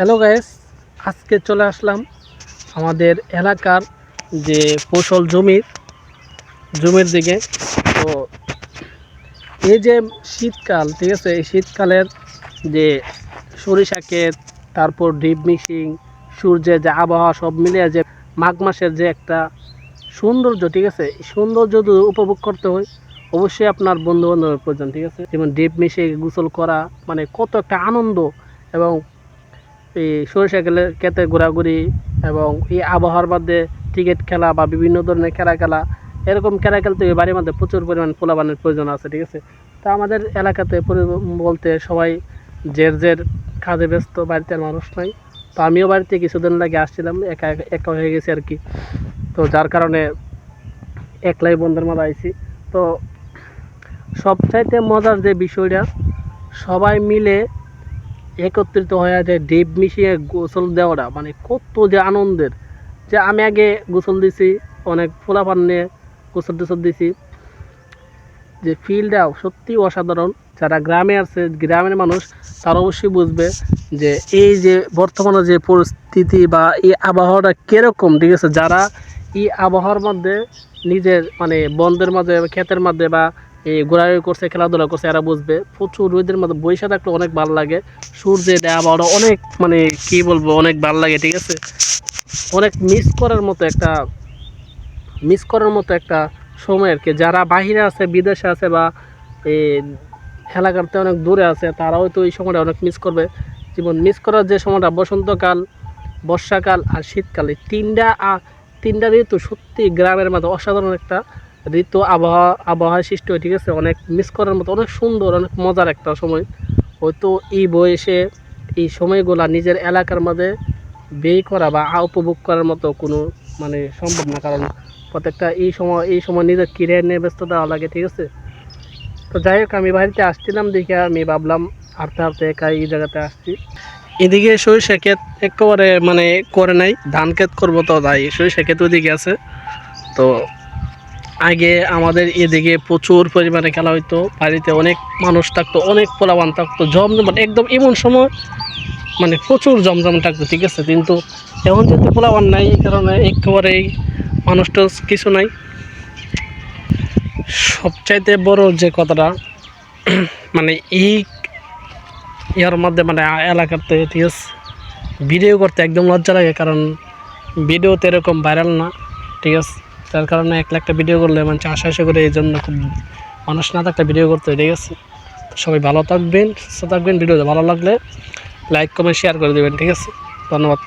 Hello guys আজকে চলে আসলাম আমাদের এলাকার যে ফসল জমির জমির দিকে। তো এই যে শীতকাল, ঠিক আছে? এই শীতকালের যে সরিষা ক্ষেত, তারপর ডিপ মিশিং সূর্যের যে আবহাওয়া, সব মিলিয়ে যে মাঘ মাসের যে একটা সৌন্দর্য, ঠিক আছে? সৌন্দর্য যদি উপভোগ করতে হয়, অবশ্যই আপনার বন্ধু বান্ধবের প্রয়োজন, ঠিক আছে? যেমন ডিপ মিশে গোসল করা মানে কত একটা আনন্দ এবং এই সরিষা গেলে ক্ষেতে ঘোরাঘুরি এবং এই আবহাওয়ার মধ্যে ক্রিকেট খেলা বা বিভিন্ন ধরনের খেলা খেলা, এরকম খেলা খেলতে বাড়ির মধ্যে প্রচুর পরিমাণ পোলাবানের প্রয়োজন আছে, ঠিক আছে? তা আমাদের এলাকাতে বলতে সবাই জের জের কাজে ব্যস্ত, বাড়িতে মানুষ নাই। তো আমিও বাড়িতে কিছুদিন লাগে আসছিলাম, একা, একা- হয়ে গেছি আর কি। তো যার কারণে একলাই বন্ধুর মধ্যে আইছি। তো সবচাইতে মজার যে বিষয়টা, সবাই মিলে একত্রিত হয়ে যে ডিপ মিশিয়ে গোসল দেওয়াটা মানে কত যে আনন্দের। যে আমি আগে গোসল দিছি, অনেক ফোলাপান নিয়ে গোসল টোসল দিছি। যে ফিলটাও সত্যি অসাধারণ। যারা গ্রামে আছে, গ্রামের মানুষ, তারা অবশ্যই বুঝবে যে এই যে বর্তমানে যে পরিস্থিতি বা এই আবহাওয়াটা কীরকম, ঠিক আছে? যারা এই আবহাওয়ার মধ্যে নিজের মানে বন্ধের মাঝে ক্ষেতের মধ্যে বা এই ঘোরাঘুরি করছে, খেলাধুলা করছে, এরা বুঝবে। প্রচুর রোদের মধ্যে বৈশা থাকলে অনেক ভালো লাগে। সূর্যের আবহাওয়াটা অনেক মানে কি বলব, অনেক ভালো লাগে, ঠিক আছে? অনেক মিস করার মতো একটা মিস করার মতো একটা সময় আর কি। যারা বাহিরে আছে, বিদেশে আছে বা এলাকাতে অনেক দূরে আছে তারাও তো এই সময়টা অনেক মিস করবে। জীবন মিস করার যে সময়টা, বসন্তকাল, বর্ষাকাল আর শীতকাল, এই তিনটা তিনটা ঋতু সত্যি গ্রামের মধ্যে অসাধারণ একটা ঋতু, আবহাওয়া আবহাওয়া সৃষ্টি হয়, ঠিক আছে? অনেক মিস করার মতো, অনেক সুন্দর, অনেক মজার একটা সময়। হয়তো এই বয়সে এই সময়গুলা নিজের এলাকার মধ্যে ব্যয় করা বা উপভোগ করার মতো কোনো মানে সম্ভব না। কারণ প্রত্যেকটা এই সময় এই সময় নিজের কেরিয়ার নিয়ে ব্যস্ত দেওয়া লাগে, ঠিক আছে? তো যাই হোক, আমি বাড়িতে আসছিলাম দেখে আমি ভাবলাম হাঁটতে হাঁটতে একা এই জায়গাতে আসছি। এদিকে সরিষা ক্ষেত একেবারে মানে করে নাই, ধান ক্ষেত করব তো, তাই সরিষা ক্ষেত ওইদিকে আছে। তো আগে আমাদের এদিকে প্রচুর পরিমাণে খেলা হইতো, বাড়িতে অনেক মানুষ থাকতো, অনেক পোলাবান থাকতো, জমজম মানে একদম এমন সময় মানে প্রচুর জমজম থাকতো, ঠিক আছে? কিন্তু এখন যেহেতু পোলাবান নাই, এই কারণে একেবারেই মানুষটা কিছু নাই। সবচাইতে বড় যে কথাটা মানে এই ইয়ার মধ্যে মানে এলাকাতে, ঠিক আছে? ভিডিও করতে একদম লজ্জা লাগে, কারণ ভিডিওতে এরকম ভাইরাল না, ঠিক আছে? তার কারণে এক লাখটা ভিডিও করলে মানে আশা আশা করে এই জন্য খুব মানুষ না থাকলে ভিডিও করতে ঠিক আছে? সবাই ভালো থাকবেন, সুস্থ থাকবেন ভিডিওতে ভালো লাগলে লাইক কমেন্ট শেয়ার করে দেবেন, ঠিক আছে? ধন্যবাদ।